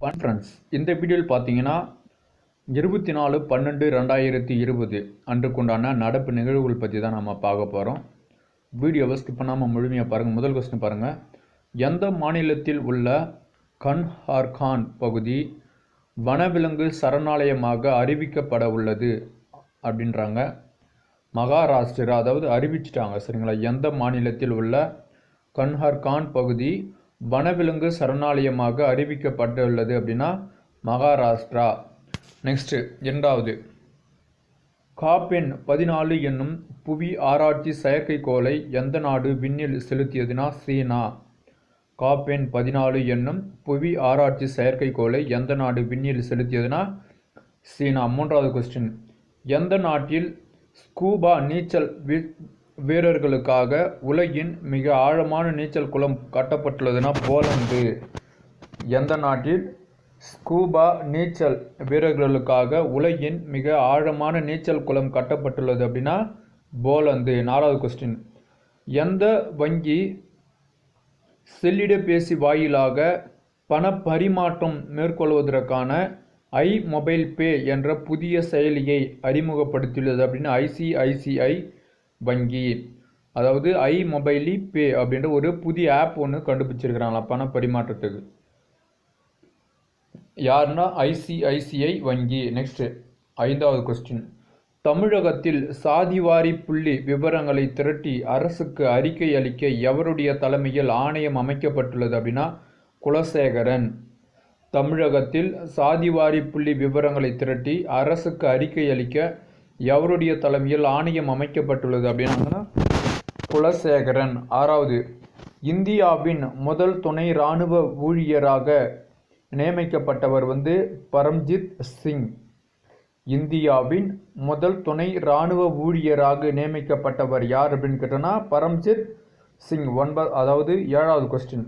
Fun friends இந்த வீடியோவில் பார்த்தீங்கன்னா இருபத்தி நாலு பன்னெண்டு ரெண்டாயிரத்தி இருபது அன்றுக்குண்டான நடப்பு நிகழ்வுகள் பற்றி தான் நம்ம பார்க்க போகிறோம் வீடியோவை ஸ்கிப் பண்ணாமல் முழுமையாக பாருங்கள் முதல் கொஸ்டின் பாருங்கள் எந்த மாநிலத்தில் உள்ள கன்ஹார்கான் பகுதி வனவிலங்கு சரணாலயமாக அறிவிக்கப்பட உள்ளது? அப்படின்றாங்க. மகாராஷ்டிரா. அதாவது அறிவிச்சிட்டாங்க. சரிங்களா? எந்த மாநிலத்தில் உள்ள கன்ஹர்கான் பகுதி வனவிலங்கு சரணாலயமாக அறிவிக்கப்பட்டுள்ளது அப்படின்னா மகாராஷ்டிரா. நெக்ஸ்ட்டு இரண்டாவது. காப்பென் பதினாலு என்னும் புவி ஆராய்ச்சி செயற்கைக்கோளை எந்த நாடு விண்ணில் செலுத்தியதுனா சீனா. காப்பென் பதினாலு என்னும் புவி ஆராய்ச்சி செயற்கைக்கோளை எந்த நாடு விண்ணில் செலுத்தியதுனா சீனா. மூன்றாவது கொஸ்டின் எந்த நாட்டில் ஸ்கூபா நீச்சல் வீரர்களுக்காக உலகின் மிக ஆழமான நீச்சல் குளம் கட்டப்பட்டுள்ளதுன்னா போலந்து. எந்த நாட்டில்? ஸ்கூபா நீச்சல் வீரர்களுக்காக உலகின் மிக ஆழமான நீச்சல் குளம் கட்டப்பட்டுள்ளது அப்படின்னா போலந்து. நாலாவது கொஸ்டின் எந்த வங்கி செல்லிடப்பேசி வாயிலாக பணப்பரிமாற்றம் மேற்கொள்வதற்கான ஐ மொபைல் பே என்ற புதிய செயலியை அறிமுகப்படுத்தியுள்ளது அப்படின்னு ஐசிஐசிஐ வங்கி. அதாவது ஐ மொபைலி பே அப்படின்ற ஒரு புதிய ஆப் ஒன்று கண்டுபிடிச்சிருக்கிறாங்களா? பண பரிமாற்றத்துக்கு. யாருன்னா ஐசிஐசிஐ வங்கி. நெக்ஸ்ட்டு ஐந்தாவது கொஸ்டின் தமிழகத்தில் சாதிவாரி புள்ளி விவரங்களை திரட்டி அரசுக்கு அறிக்கை அளிக்க எவருடைய தலைமையில் ஆணையம் அமைக்கப்பட்டுள்ளது அப்படின்னா குலசேகரன். தமிழகத்தில் சாதிவாரி புள்ளி விவரங்களை திரட்டி அரசுக்கு அறிக்கை அளிக்க எவருடைய தலைமையில் ஆணையம் அமைக்கப்பட்டுள்ளது அப்படின்னாங்கன்னா குலசேகரன். ஆறாவது இந்தியாவின் முதல் துணை இராணுவ ஊழியராக நியமிக்கப்பட்டவர் வந்து பரம்ஜித் சிங். இந்தியாவின் முதல் துணை இராணுவ ஊழியராக நியமிக்கப்பட்டவர் யார் அப்படின்னு கேட்டோன்னா பரம்ஜித் சிங். ஒன்பது அதாவது ஏழாவது கொஸ்டின்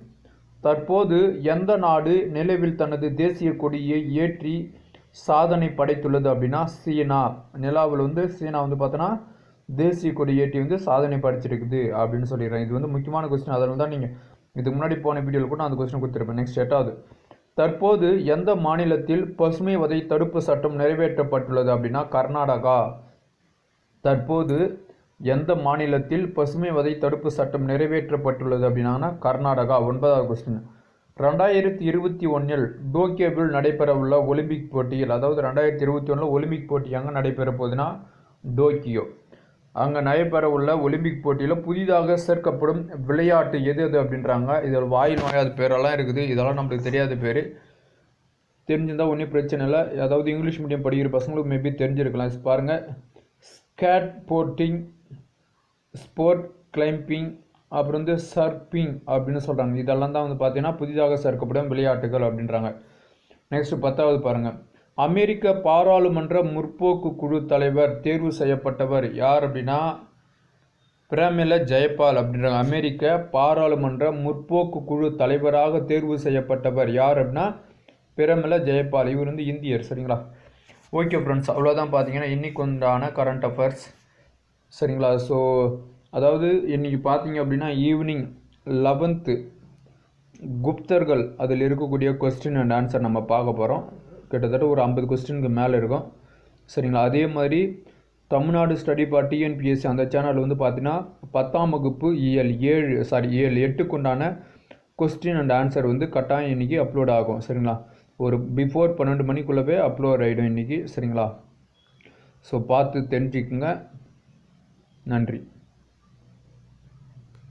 தற்போது எந்த நாடு நிலவில் தனது தேசிய கொடியை ஏற்றி சாதனை படைத்துள்ளது அப்படின்னா சீனா. நிலாவில் வந்து சீனா வந்து பார்த்தோன்னா தேசிய கொடி ஏற்றி வந்து சாதனை படைச்சிருக்குது அப்படின்னு சொல்லிடுறேன் இது வந்து முக்கியமான கொஸ்டின் அதில் தான் நீங்கள் இதுக்கு முன்னாடி போன வீடியோவில் கூட நான் அந்த கொஸ்டின் கொடுத்துருப்பேன். நெக்ஸ்ட் எட்டாவது. தற்போது எந்த மாநிலத்தில் பசுமை வதை தடுப்பு சட்டம் நிறைவேற்றப்பட்டுள்ளது அப்படின்னா கர்நாடகா. தற்போது எந்த மாநிலத்தில் பசுமை வதை தடுப்பு சட்டம் நிறைவேற்றப்பட்டுள்ளது அப்படின்னா கர்நாடகா. ஒன்பதாவது கொஸ்டின் ரெண்டாயிரத்தி இருபத்தி ஒன்றில் டோக்கியோவில் நடைபெறவுள்ள ஒலிம்பிக் போட்டியில் அதாவது ரெண்டாயிரத்தி இருபத்தி ஒன்றில் ஒலிம்பிக் போட்டி அங்கே நடைபெற போகுதுன்னா டோக்கியோ. அங்கே நடைபெறவுள்ள ஒலிம்பிக் போட்டியில் புதிதாக சேர்க்கப்படும் விளையாட்டு எது எது அப்படின்றாங்க. இதில் வாயில் நோயாத பேரெல்லாம் இருக்குது. இதெல்லாம் நம்மளுக்கு தெரியாத பேர். தெரிஞ்சிருந்தால் ஒன்றும் பிரச்சனை இல்லை. அதாவது இங்கிலீஷ் மீடியம் படிக்கிற பசங்களுக்கு மேபி தெரிஞ்சிருக்கலாம். பாருங்கள் ஸ்கேட் போட்டிங் ஸ்போர்ட் கிளைம்பிங் அப்புறம் வந்து சர்பிங் அப்படின்னு சொல்கிறாங்க இதெல்லாம் தான் வந்து பார்த்தீங்கன்னா புதிதாக சேர்க்கப்படும் விளையாட்டுகள் அப்படின்றாங்க. நெக்ஸ்ட்டு பத்தாவது பாருங்கள் அமெரிக்க பாராளுமன்ற முற்போக்கு குழு தலைவர் தேர்வு செய்யப்பட்டவர் யார் அப்படின்னா பிரமில ஜெயபால் அப்படின்றாங்க. அமெரிக்க பாராளுமன்ற முற்போக்கு குழு தலைவராக தேர்வு செய்யப்பட்டவர் யார் அப்படின்னா பிரமில ஜெயபால். இவர் வந்து இந்தியர் சரிங்களா? ஓகே ஃப்ரெண்ட்ஸ் அவ்வளோதான் பார்த்தீங்கன்னா இன்னைக்கு உண்டான கரண்ட் அஃபேர்ஸ் சரிங்களா? ஸோ அதாவது இன்றைக்கி பார்த்தீங்க அப்படின்னா ஈவினிங் லெவன்த்து குப்தர்கள் அதில் இருக்கக்கூடிய கொஸ்டின் அண்ட் ஆன்சர் நம்ம பார்க்க போகிறோம் கிட்டத்தட்ட ஒரு ஐம்பது கொஸ்டினுக்கு மேலே இருக்கும். சரிங்களா? அதே மாதிரி தமிழ்நாடு ஸ்டடி பார் டிஎன்பிஎஸ்சி அந்த சேனல் வந்து பார்த்தீங்கன்னா பத்தாம் வகுப்பு இஎல் ஏழு சாரி ஏழு எட்டுக்குண்டான கொஸ்டின் அண்ட் ஆன்சர் வந்து கட்டாயம் இன்றைக்கி அப்லோட் ஆகும். சரிங்களா? ஒரு பிஃபோர் பன்னெண்டு மணிக்குள்ளவே அப்லோட் ஆகிடும் இன்றைக்கி சரிங்களா? ஸோ பார்த்து தெரிஞ்சுக்குங்க. நன்றி.